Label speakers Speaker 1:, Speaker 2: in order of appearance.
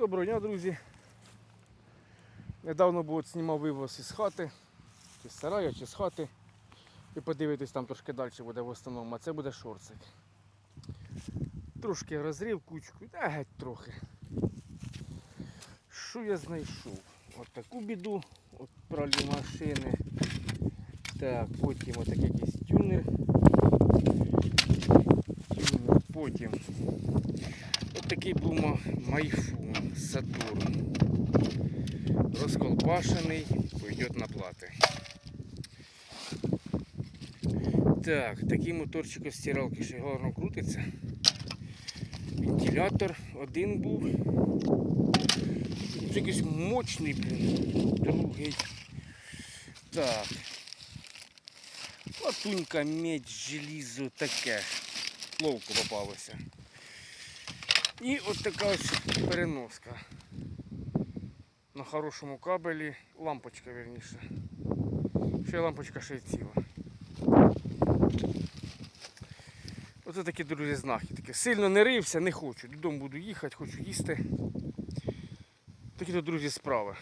Speaker 1: Доброго дня, друзі. Недавно був знімав вивоз із хати, чи з сараю, чи з хати. І подивитись там трошки далі буде в основному, а це буде шорцик. Трошки розрив кучку, та геть трохи. Що я знайшов? От таку біду, от пральні машини. Так, потім отакий якийсь тюнер. Тюнер, потім такий був ма- майфун Сатурн. Розколбашений, пойдет на плати. Так, такий моторчик із стиралки ще гарно крутиться. Вентилятор один був. Це якийсь мощний, блін. Другий. Так. Латунька, медь, желізо, таке. Ловко попалося. І от така ось переноска. На хорошому кабелі. Лампочка верніше. Ще лампочка ще й ціла. Оце такі друзі знахідки. Сильно не рився, не хочу. Додому буду їхати, хочу їсти. Такі то, друзі, справи.